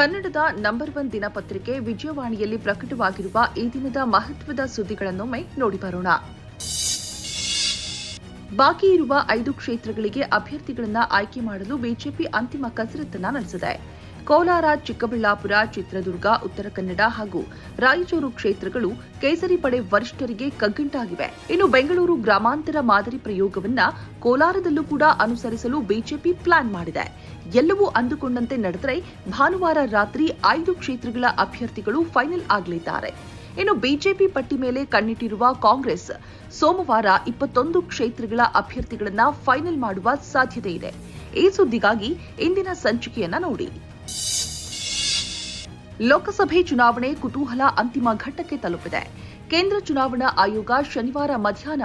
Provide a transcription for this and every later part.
ಕನ್ನಡದ number one ದಿನಪತ್ರಿಕೆ ವಿಜಯವಾಣಿಯಲ್ಲಿ ಪ್ರಕಟವಾಗಿರುವ ಈ ದಿನದ ಮಹತ್ವದ ಸುದ್ದಿಗಳನ್ನೊಮ್ಮೆ ನೋಡಿ ಬರೋಣ. ಬಾಕಿ ಇರುವ ಐದು ಕ್ಷೇತ್ರಗಳಿಗೆ ಅಭ್ಯರ್ಥಿಗಳನ್ನು ಆಯ್ಕೆ ಮಾಡಲು ಬಿಜೆಪಿ ಅಂತಿಮ ಕಸರತ್ತನ್ನ ನಡೆಸಿದೆ. ಕೋಲಾರ, ಚಿಕ್ಕಬಳ್ಳಾಪುರ, ಚಿತ್ರದುರ್ಗ, ಉತ್ತರ ಕನ್ನಡ ಹಾಗೂ ರಾಯಚೂರು ಕ್ಷೇತ್ರಗಳು ಕೇಸರಿ ಪಡೆ ವರಿಷ್ಠರಿಗೆ ಕಗ್ಗಂಟಾಗಿವೆ. ಇನ್ನು ಬೆಂಗಳೂರು ಗ್ರಾಮಾಂತರ ಮಾದರಿ ಪ್ರಯೋಗವನ್ನ ಕೋಲಾರದಲ್ಲೂ ಕೂಡ ಅನುಸರಿಸಲು ಬಿಜೆಪಿ ಪ್ಲಾನ್ ಮಾಡಿದೆ. ಎಲ್ಲವೂ ಅಂದುಕೊಂಡಂತೆ ನಡೆದರೆ ಭಾನುವಾರ ರಾತ್ರಿ ಐದು ಕ್ಷೇತ್ರಗಳ ಅಭ್ಯರ್ಥಿಗಳು ಫೈನಲ್ ಆಗಲಿದ್ದಾರೆ. ಇನ್ನು ಬಿಜೆಪಿ ಪಟ್ಟಿ ಮೇಲೆ ಕಣ್ಣಿಟ್ಟಿರುವ ಕಾಂಗ್ರೆಸ್, ಸೋಮವಾರ ಇಪ್ಪತ್ತೊಂದು ಕ್ಷೇತ್ರಗಳ ಅಭ್ಯರ್ಥಿಗಳನ್ನ ಫೈನಲ್ ಮಾಡುವ ಸಾಧ್ಯತೆ ಇದೆ. ಈ ಸುದ್ದಿಗಾಗಿ ಇಂದಿನ ಸಂಚಿಕೆಯನ್ನ ನೋಡಿ. ಲೋಕಸಭೆ ಚುನಾವಣೆ ಕುತೂಹಲ ಅಂತಿಮ ಘಟ್ಟಕ್ಕೆ ತಲುಪಿದೆ. ಕೇಂದ್ರ ಚುನಾವಣಾ ಆಯೋಗ ಶನಿವಾರ ಮಧ್ಯಾಹ್ನ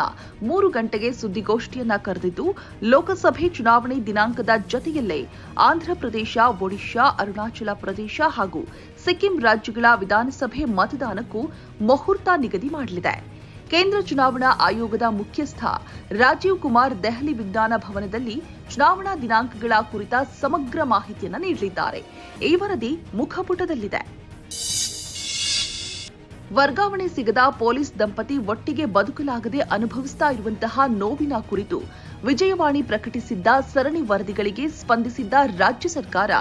ಮೂರು ಗಂಟೆಗೆ ಸುದ್ದಿಗೋಷ್ಠಿಯನ್ನ ಕರೆದಿದ್ದು, ಲೋಕಸಭೆ ಚುನಾವಣೆ ದಿನಾಂಕದ ಜತೆಯಲ್ಲೇ ಆಂಧ್ರಪ್ರದೇಶ, ಒಡಿಶಾ, ಅರುಣಾಚಲ ಪ್ರದೇಶ ಹಾಗೂ ಸಿಕ್ಕಿಂ ರಾಜ್ಯಗಳ ವಿಧಾನಸಭೆ ಮತದಾನಕ್ಕೂ ಮುಹೂರ್ತ ನಿಗದಿ ಮಾಡಲಿದೆ. ಕೇಂದ್ರ ಚುನಾವಣಾ ಆಯೋಗದ ಮುಖ್ಯಸ್ಥ ರಾಜೀವ್ ಕುಮಾರ್ ದೆಹಲಿ ವಿಜ್ಞಾನ ಭವನದಲ್ಲಿ ಚುನಾವಣಾ ದಿನಾಂಕಗಳ ಕುರಿತ ಸಮಗ್ರ ಮಾಹಿತಿಯನ್ನು ನೀಡಲಿದ್ದಾರೆ. ಈ ವರದಿ ಮುಖಪುಟದಲ್ಲಿದೆ. ವರ್ಗಾವಣೆ ಸಿಗದ ಪೊಲೀಸ್ ದಂಪತಿ ಒಟ್ಟಿಗೆ ಬದುಕಲಾಗದೆ ಅನುಭವಿಸ್ತಾ ಇರುವಂತಹ ನೋವಿನ ಕುರಿತು ವಿಜಯವಾಣಿ ಪ್ರಕಟಿಸಿದ್ದ ಸರಣಿ ವರದಿಗಳಿಗೆ ಸ್ಪಂದಿಸಿದ್ದ ರಾಜ್ಯ ಸರ್ಕಾರ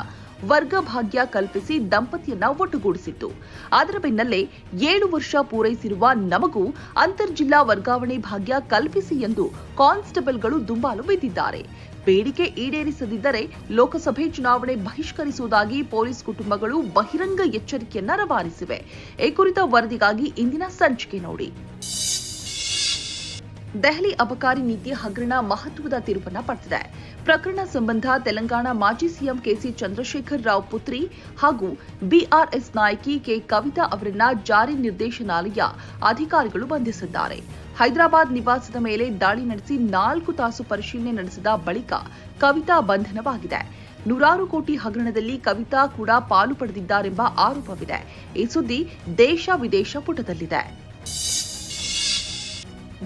ವರ್ಗ ಭಾಗ್ಯ ಕಲ್ಪಿಸಿ ದಂಪತಿಯನ್ನ ಒಟ್ಟುಗೂಡಿಸಿತ್ತು. ಅದರ ಬೆನ್ನಲ್ಲೇ ಏಳು ವರ್ಷ ಪೂರೈಸಿರುವ ನಮಗೂ ಅಂತರ್ಜಿಲ್ಲಾ ವರ್ಗಾವಣೆ ಭಾಗ್ಯ ಕಲ್ಪಿಸಿ ಎಂದು ಕಾನ್ಸ್ಟೇಬಲ್ಗಳು ದುಂಬಾಲು ಬಿದ್ದಿದ್ದಾರೆ. ಬೇಡಿಕೆ ಈಡೇರಿಸದಿದ್ದರೆ ಲೋಕಸಭೆ ಚುನಾವಣೆ ಬಹಿಷ್ಕರಿಸುವುದಾಗಿ ಪೊಲೀಸ್ ಕುಟುಂಬಗಳು ಬಹಿರಂಗ ಎಚ್ಚರಿಕೆಯನ್ನ ರವಾನಿಸಿವೆ. ಈ ಕುರಿತ ವರದಿಗಾಗಿ ಇಂದಿನ ಸಂಚಿಕೆ ನೋಡಿ. ದೆಹಲಿ ಅಬಕಾರಿ ನೀತಿ ಹಗರಣ ಮಹತ್ವದ ತಿರುವನ್ನ ಪಡೆದಿದೆ. ಪ್ರಕರಣ ಸಂಬಂಧ ತೆಲಂಗಾಣ ಮಾಜಿ ಸಿಎಂ ಕೆಸಿ ಚಂದ್ರಶೇಖರ್ ರಾವ್ ಪುತ್ರಿ ಹಾಗೂ ಬಿಆರ್ಎಸ್ ನಾಯಕಿ ಕೆ ಕವಿತಾ ಅವರನ್ನ ಜಾರಿ ನಿರ್ದೇಶನಾಲಯ ಅಧಿಕಾರಿಗಳು ಬಂಧಿಸಿದ್ದಾರೆ. ಹೈದರಾಬಾದ್ ನಿವಾಸದ ಮೇಲೆ ದಾಳಿ ನಡೆಸಿ ನಾಲ್ಕು ತಾಸು ಪರಿಶೀಲನೆ ನಡೆಸಿದ ಬಳಿಕ ಕವಿತಾ ಬಂಧನವಾಗಿದೆ. ನೂರಾರು ಕೋಟಿ ಹಗರಣದಲ್ಲಿ ಕವಿತಾ ಕೂಡ ಪಾಲು ಪಡೆದಿದ್ದಾರೆಂಬ ಆರೋಪವಿದೆ. ಈ ಸುದ್ದಿ ದೇಶ ವಿದೇಶ ಪುಟದಲ್ಲಿದೆ.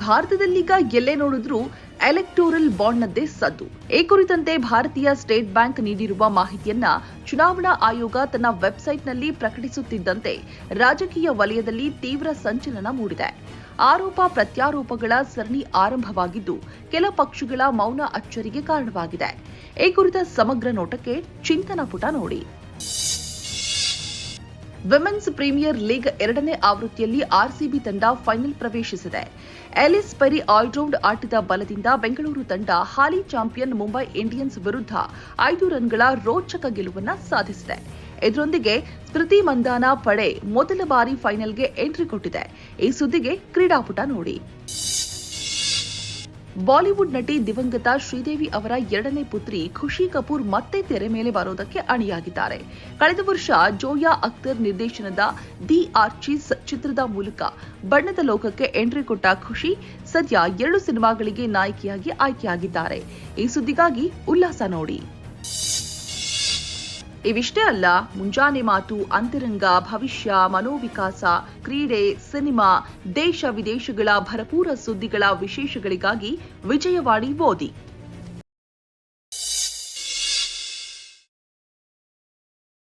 ಭಾರತದಲ್ಲೀಗ ಎಲ್ಲೇ ನೋಡಿದ್ರೂ ಎಲೆಕ್ಟೋರಲ್ ಬಾಂಡ್ನದ್ದೇ ಸದ್ದು. ಈ ಕುರಿತಂತೆ ಭಾರತೀಯ ಸ್ಟೇಟ್ ಬ್ಯಾಂಕ್ ನೀಡಿರುವ ಮಾಹಿತಿಯನ್ನ ಚುನಾವಣಾ ಆಯೋಗ ತನ್ನ ವೆಬ್ಸೈಟ್ನಲ್ಲಿ ಪ್ರಕಟಿಸುತ್ತಿದ್ದಂತೆ ರಾಜಕೀಯ ವಲಯದಲ್ಲಿ ತೀವ್ರ ಸಂಚಲನ ಮೂಡಿದೆ. ಆರೋಪ ಪ್ರತ್ಯಾರೋಪಗಳ ಸರಣಿ ಆರಂಭವಾಗಿದ್ದು, ಕೆಲ ಪಕ್ಷಗಳ ಮೌನ ಅಚ್ಚರಿಗೆ ಕಾರಣವಾಗಿದೆ. ಈ ಕುರಿತ ಸಮಗ್ರ ನೋಟಕ್ಕೆ ಚಿಂತನ ಪುಟ ನೋಡಿ. ವಿಮೆನ್ಸ್ ಪ್ರೀಮಿಯರ್ ಲೀಗ್ ಎರಡನೇ ಆವೃತ್ತಿಯಲ್ಲಿ ಆರ್ಸಿಬಿ ತಂಡ ಫೈನಲ್ ಪ್ರವೇಶಿಸಿದೆ. ಎಲಿಸ್ ಪೆರಿ ಆಲ್ರೌಂಡ್ ಆಟದ ಬಲದಿಂದ ಬೆಂಗಳೂರು ತಂಡ ಹಾಲಿ ಚಾಂಪಿಯನ್ ಮುಂಬೈ ಇಂಡಿಯನ್ಸ್ ವಿರುದ್ಧ ಐದು ರನ್ಗಳ ರೋಚಕ ಗೆಲುವನ್ನು ಸಾಧಿಸಿದೆ. ಇದರೊಂದಿಗೆ ಸ್ಮೃತಿ ಮಂದಾನ ಪಡೆ ಮೊದಲ ಬಾರಿ ಫೈನಲ್ಗೆ ಎಂಟ್ರಿ ಕೊಟ್ಟಿದೆ. ಈ ಸುದ್ದಿಗೆ ಕ್ರೀಡಾಪುಟ ನೋಡಿ. ಬಾಲಿವುಡ್ ನಟಿ ದಿವಂಗತ ಶ್ರೀದೇವಿ ಅವರ ಎರಡನೇ ಪುತ್ರಿ ಖುಷಿ ಕಪೂರ್ ಮತ್ತೆ ತೆರೆ ಮೇಲೆ ಬರೋದಕ್ಕೆ ಅಣಿಯಾಗಿದ್ದಾರೆ. ಕಳೆದ ವರ್ಷ ಜೋಯಾ ಅಖ್ತರ್ ನಿರ್ದೇಶನದ ದಿ ಆರ್ಚಿಸ್ ಚಿತ್ರದ ಮೂಲಕ ಬಣ್ಣದ ಲೋಕಕ್ಕೆ ಎಂಟ್ರಿ ಕೊಟ್ಟ ಖುಷಿ ಸದ್ಯ ಎರಡು ಸಿನಿಮಾಗಳಿಗೆ ನಾಯಕಿಯಾಗಿ ಆಯ್ಕೆಯಾಗಿದ್ದಾರೆ. ಈ ಸುದ್ದಿಗಾಗಿ ಉಲ್ಲಾಸ ನೋಡಿ. ಇವಿಷ್ಟೇ ಅಲ್ಲ, ಮುಂಜಾನೆ ಮಾತು, ಅಂತರಂಗ, ಭವಿಷ್ಯ, ಮನೋವಿಕಾಸ, ಕ್ರೀಡೆ, ಸಿನಿಮಾ, ದೇಶ ವಿದೇಶಗಳ ಭರಪೂರ ಸುದ್ದಿಗಳ ವಿಶೇಷಗಳಿಗಾಗಿ ವಿಜಯವಾಡಿ ಓದಿ.